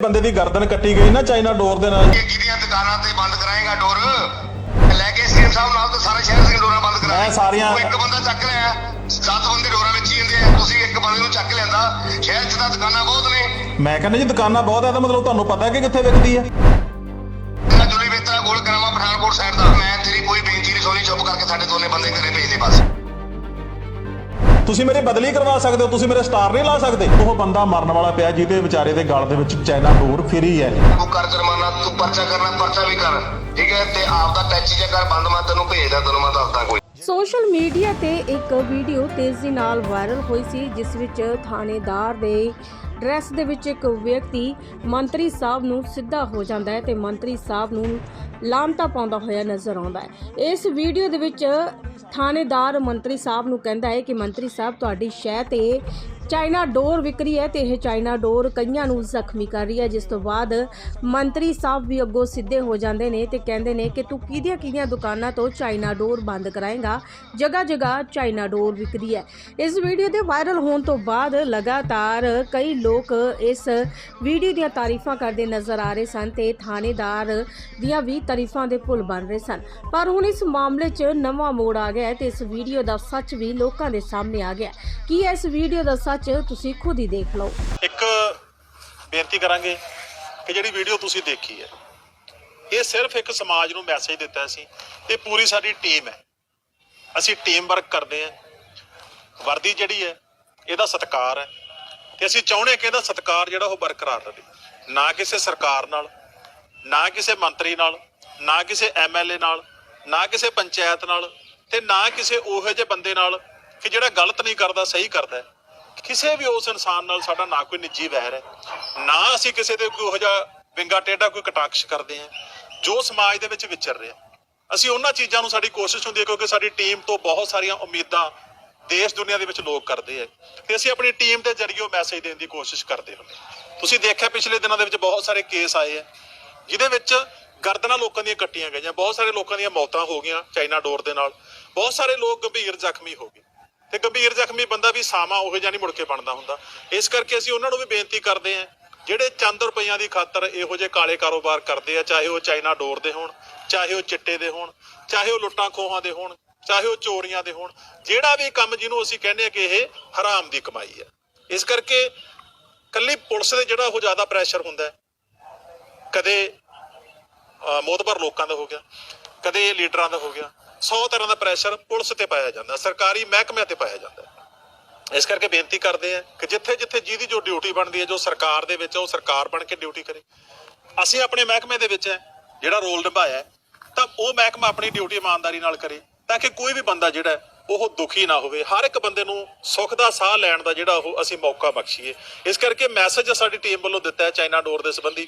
ਬੰਦੇ ਦੀ ਗਰਦਨ ਕੱਟੀ ਗਈ ਨਾ ਚਾਈਨਾ ਡੋਰ ਦੇ ਨਾਲ। ਜਿਹਦੀਆਂ ਦੁਕਾਨਾਂ ਤੇ ਬੰਦ ਕਰਾਏਗਾ ਡੋਰ ਲੈ ਕੇ ਸੀਐਮ ਸਾਹਿਬ ਨਾਲ ਤਾਂ ਸਾਰੇ ਸ਼ਹਿਰ ਦੀਆਂ ਡੋਰਾਂ ਬੰਦ ਕਰਾ ਮੈਂ ਸਾਰੀਆਂ- ਇੱਕ ਬੰਦਾ ਚੱਕ ਲਿਆ ਸੱਤ ਬੰਦੇ ਡੋਰਾਂ ਵਿੱਚ ਹੀ ਜਾਂਦੇ ਆ ਤੁਸੀਂ ਇੱਕ ਬੰਦੇ ਨੂੰ ਚੱਕ ਲਿਆਂਦਾ। ਸ਼ਹਿਰ 'ਚ ਤਾਂ ਦੁਕਾਨਾਂ ਬਹੁਤ ਨੇ। ਮੈਂ ਕਹਿੰਦਾ ਜੀ ਦੁਕਾਨਾਂ ਬਹੁਤ ਹੈ ਤਾਂ ਮਤਲਬ ਤੁਹਾਨੂੰ ਪਤਾ ਕਿ ਕਿੱਥੇ ਵਿਕਦੀ ਇਹਦਾ ਜੁਲੀ ਵੇਤਰਾ ਗੋਲ ਕਰਾਵਾ ਪਠਾਨਕੋਟ ਸਾਈਡ ਦਾ। ਮੈਂ ਤੇਰੀ ਕੋਈ ਬੇਨਤੀ ਨਹੀਂ ਸੁਣੀ ਚੁੱਪ ਕਰਕੇ ਸਾਡੇ ਦੋਨੇ ਬੰਦੇ ਘਰੇ ਭੇਜ ਦੇ ਬਸ। ਤੁਸੀਂ ਮੇਰੀ ਬਦਲੀ ਕਰਵਾ ਸਕਦੇ ਹੋ ਤੁਸੀਂ ਮੇਰੇ ਸਟਾਰ ਨਹੀਂ ਲਾ ਸਕਦੇ। ਉਹ ਬੰਦਾ ਮਰਨ ਵਾਲਾ ਪਿਆ ਜਿਹਦੇ ਵਿਚਾਰੇ ਦੇ ਗਲ ਦੇ ਵਿੱਚ ਚਾਈਨਾ ਡੋਰ ਫਿਰੀ ਹੈ। ਤੂੰ ਕਰ ਜੁਰਮਾਨਾ ਤੂੰ ਪਰਚਾ ਕਰਨਾ ਪਰਚਾ ਵੀ ਕਰ। ਠੀਕ ਹੈ? ਤੇ ਆਪ ਦਾ ਟੈਚੀ ਜੇ ਕਰ ਬੰਦ ਮੈਂ ਤੈਨੂੰ ਭੇਜਦਾ ਤੈਨੂੰ ਮੈਂ ਦੱਸਦਾ ਕੋਈ। ਸੋਸ਼ਲ ਮੀਡੀਆ ਤੇ ਇੱਕ ਵੀਡੀਓ ਤੇਜ਼ੀ ਨਾਲ ਵਾਇਰਲ ਹੋਈ ਸੀ ਜਿਸ ਵਿੱਚ ਥਾਣੇਦਾਰ ਦੇ ਡਰੈਸ ਦੇ ਵਿੱਚ ਇੱਕ ਵਿਅਕਤੀ ਮੰਤਰੀ ਸਾਹਿਬ ਨੂੰ ਸਿੱਧਾ ਹੋ ਜਾਂਦਾ ਹੈ ਤੇ ਮੰਤਰੀ ਸਾਹਿਬ ਨੂੰ ਲਾਮਤਾ ਪਾਉਂਦਾ ਹੋਇਆ ਨਜ਼ਰ ਆਉਂਦਾ ਹੈ। ਇਸ ਵੀਡੀਓ ਦੇ ਵਿੱਚ ਥਾਣੇਦਾਰ ਮੰਤਰੀ ਸਾਹਿਬ ਨੂੰ ਕਹਿੰਦਾ ਹੈ ਕਿ ਮੰਤਰੀ ਸਾਹਿਬ, ਤੁਹਾਡੀ ਸ਼ਹਿ ਤੇ ਚਾਈਨਾ ਡੋਰ ਵਿਕਰੀ ਹੈ ਤੇ ਇਹ ਚਾਈਨਾ ਡੋਰ ਕਈਆਂ ਨੂੰ ਜ਼ਖਮੀ ਕਰ ਰਹੀ ਹੈ, ਜਿਸ ਤੋਂ ਬਾਅਦ ਮੰਤਰੀ ਸਾਹਿਬ ਵੀ ਅੱਗੋਂ ਸਿੱਧੇ ਹੋ ਜਾਂਦੇ ਨੇ ਤੇ ਕਹਿੰਦੇ ਨੇ ਕਿ ਤੂੰ ਕਿਹਦੀਆਂ ਕਿਹਦੀਆਂ ਦੁਕਾਨਾਂ ਤੋਂ ਚਾਈਨਾ ਡੋਰ ਬੰਦ ਕਰਾਏਗਾ? ਜਗ੍ਹਾ ਜਗ੍ਹਾ ਚਾਈਨਾ ਡੋਰ ਵਿਕਰੀ ਹੈ। ਇਸ ਵੀਡੀਓ ਦੇ ਵਾਇਰਲ ਹੋਣ ਤੋਂ ਬਾਅਦ ਲਗਾਤਾਰ ਕਈ ਲੋਕ ਇਸ ਵੀਡੀਓ ਦੀਆਂ ਤਾਰੀਫਾਂ ਕਰਦੇ ਨਜ਼ਰ ਆ ਰਹੇ ਸਨ ਤੇ ਥਾਣੇਦਾਰ ਦੀਆਂ ਵੀ ਤਾਰੀਫਾਂ ਦੇ ਪੁੱਲ ਬਣ ਰਹੇ ਸਨ। ਪਰ ਹੁਣ ਇਸ ਮਾਮਲੇ 'ਚ ਨਵਾਂ ਮੋੜ ਆ ਗਿਆ ਤੇ ਇਸ ਵੀਡੀਓ ਦਾ ਸੱਚ ਵੀ ਲੋਕਾਂ ਦੇ ਸਾਹਮਣੇ ਆ ਗਿਆ ਕੀ ਇਸ ਵੀਡੀਓ ਦਾ ਸੱਚ ਤੁਸੀਂ ਖੁਦ ਹੀ ਦੇਖ ਲਓ। ਇੱਕ ਬੇਨਤੀ ਕਰਾਂਗੇ ਕਿ ਜਿਹੜੀ ਵੀਡੀਓ ਤੁਸੀਂ ਦੇਖੀ ਹੈ, ਇਹ ਸਿਰਫ ਇੱਕ ਸਮਾਜ ਨੂੰ ਮੈਸੇਜ ਦਿੱਤਾ ਸੀ ਇਹ ਪੂਰੀ ਸਾਡੀ ਟੀਮ ਹੈ। ਅਸੀਂ ਟੀਮ ਵਰਕ ਕਰਦੇ ਹਾਂ। ਵਰਦੀ ਜਿਹੜੀ ਹੈ, ਇਹਦਾ ਸਤਿਕਾਰ ਹੈ। ਤੇ ਅਸੀਂ ਚਾਹੁੰਦੇ ਹਾਂ ਕਿ ਇਹਦਾ ਸਤਿਕਾਰ ਜਿਹੜਾ ਉਹ ਬਰਕਰਾਰ ਰਹੇ। ਨਾ ਕਿਸੇ ਸਰਕਾਰ ਨਾਲ, ਨਾ ਕਿਸੇ ਮੰਤਰੀ ਨਾਲ, ਨਾ ਕਿਸੇ ਐਮਐਲਏ ਨਾਲ, ਨਾ ਕਿਸੇ ਪੰਚਾਇਤ ਨਾਲ ਤੇ ਨਾ ਕਿਸੇ ਉਹੋ ਜਿਹੇ ਬੰਦੇ ਨਾਲ ਕਿ ਜਿਹੜਾ ਗਲਤ ਨਹੀਂ ਕਰਦਾ, ਸਹੀ ਕਰਦਾ। ਕਿਸੇ ਵੀ ਉਸ ਇਨਸਾਨ ਨਾਲ ਸਾਡਾ ਨਾ ਕੋਈ ਨਿੱਜੀ ਵੈਰ ਹੈ। ਨਾ ਅਸੀਂ ਕਿਸੇ ਦੇ ਕੋਈ ਉਹੋ ਜਿਹਾ ਵਿੰਗਾ ਟੇਢਾ ਕੋਈ ਕਟਾਕਸ਼ ਕਰਦੇ ਹਾਂ, ਜੋ ਸਮਾਜ ਦੇ ਵਿੱਚ ਵਿਚਰ ਰਿਹਾ। ਅਸੀਂ ਉਹਨਾਂ ਚੀਜ਼ਾਂ ਨੂੰ ਸਾਡੀ ਕੋਸ਼ਿਸ਼ ਹੁੰਦੀ ਹੈ ਕਿਉਂਕਿ ਸਾਡੀ ਟੀਮ ਤੋਂ ਬਹੁਤ ਸਾਰੀਆਂ ਉਮੀਦਾਂ ਦੇਸ਼ ਦੁਨੀਆ ਦੇ ਵਿੱਚ ਲੋਕ ਕਰਦੇ ਆ। ਤੇ ਅਸੀਂ ਆਪਣੀ ਟੀਮ ਦੇ ਜ਼ਰੀਏ ਉਹ ਮੈਸੇਜ ਦੇਣ ਦੀ ਕੋਸ਼ਿਸ਼ ਕਰਦੇ ਹੁੰਦੇ ਹਾਂ। ਤੁਸੀਂ ਦੇਖਿਆ ਪਿਛਲੇ ਦਿਨਾਂ ਦੇ ਵਿੱਚ ਬਹੁਤ ਸਾਰੇ ਕੇਸ ਆਏ ਆ, ਜਿਹਦੇ ਵਿੱਚ ਗਰਦਨਾਂ ਲੋਕਾਂ ਦੀਆਂ ਕੱਟੀਆਂ ਗਈਆਂ, ਬਹੁਤ ਸਾਰੇ ਲੋਕਾਂ ਦੀਆਂ ਮੌਤਾਂ ਹੋ ਗਈਆਂ ਚਾਈਨਾ ਡੋਰ ਦੇ ਨਾਲ। ਬਹੁਤ ਸਾਰੇ ਲੋਕ ਗੰਭੀਰ ਜ਼ਖਮੀ ਹੋ ਗਏ। ਤੇ ਗੰਭੀਰ ਜ਼ਖਮੀ ਬੰਦਾ ਵੀ ਸਾਮਾ ਉਹ ਜਿਹਾ ਨਹੀਂ ਮੁੜ ਕੇ ਬਣਦਾ ਹੁੰਦਾ। ਇਸ ਕਰਕੇ ਅਸੀਂ ਉਹਨਾਂ ਨੂੰ ਵੀ ਬੇਨਤੀ ਕਰਦੇ ਹਾਂ ਜਿਹੜੇ ਚੰਦ ਰੁਪਈਆਂ ਦੀ ਖਾਤਰ ਇਹੋ ਜਿਹੇ ਕਾਲੇ ਕਾਰੋਬਾਰ ਕਰਦੇ ਆ, ਚਾਹੇ ਉਹ ਚਾਈਨਾ ਡੋਰ ਦੇ ਹੋਣ, ਚਾਹੇ ਉਹ ਚਿੱਟੇ ਦੇ ਹੋਣ, ਚਾਹੇ ਉਹ ਲੁੱਟਾਂ ਖੋਹਾਂ ਦੇ ਹੋਣ ਚਾਹੇ ਉਹ ਚੋਰੀਆਂ ਦੇ ਹੋਣ, ਜਿਹੜਾ ਵੀ ਕੰਮ ਜਿਹਨੂੰ ਅਸੀਂ ਕਹਿੰਦੇ ਆ ਕਿ ਇਹ ਹਰਾਮ ਦੀ ਕਮਾਈ ਹੈ। ਇਸ ਕਰਕੇ ਕੱਲੀ ਪੁਲਿਸ ਦੇ ਜਿਹੜਾ ਉਹ ਜ਼ਿਆਦਾ ਪ੍ਰੈਸ਼ਰ ਹੁੰਦਾ ਕਦੇ, ਅਹ ਮੋਤਬਰ ਲੋਕਾਂ ਦਾ ਹੋ ਗਿਆ, ਕਦੇ ਲੀਡਰਾਂ ਦਾ ਹੋ ਗਿਆ 100 ਤਰ੍ਹਾਂ ਦਾ ਪ੍ਰੈਸ਼ਰ ਪੁਲਿਸ ਤੇ ਪਾਇਆ ਜਾਂਦਾ, ਸਰਕਾਰੀ ਮਹਿਕਮਿਆਂ ਤੇ ਪਾਇਆ ਜਾਂਦਾ ਇਸ ਕਰਕੇ ਬੇਨਤੀ ਕਰਦੇ ਆ ਕਿ ਜਿੱਥੇ ਜਿੱਥੇ ਜਿਹਦੀ ਜੋ ਡਿਊਟੀ ਬਣਦੀ ਹੈ, ਜੋ ਸਰਕਾਰ ਦੇ ਵਿੱਚ ਉਹ ਸਰਕਾਰ ਬਣ ਕੇ ਡਿਊਟੀ ਕਰੇ। ਅਸੀਂ ਆਪਣੇ ਮਹਿਕਮੇ ਦੇ ਵਿੱਚ ਹੈ, ਜਿਹੜਾ ਰੋਲ ਨਿਭਾਇਆ ਤਾਂ ਉਹ ਮਹਿਕਮਾ ਆਪਣੀ ਡਿਊਟੀ ਇਮਾਨਦਾਰੀ ਨਾਲ ਕਰੇ। ਤਾਂ ਕਿ ਕੋਈ ਵੀ ਬੰਦਾ ਜਿਹੜਾ ਉਹ ਦੁਖੀ ਨਾ ਹੋਵੇ। ਹਰ ਇੱਕ ਬੰਦੇ ਨੂੰ ਸੁੱਖ ਦਾ ਸਾਹ ਲੈਣ ਦਾ ਜਿਹੜਾ ਉਹ ਅਸੀਂ ਮੌਕਾ ਬਖਸ਼ੀਏ। ਇਸ ਕਰਕੇ ਮੈਸੇਜ ਸਾਡੀ ਟੀਮ ਵੱਲੋਂ ਦਿੱਤਾ ਹੈ ਚਾਈਨਾ ਡੋਰ ਦੇ ਸੰਬੰਧੀ।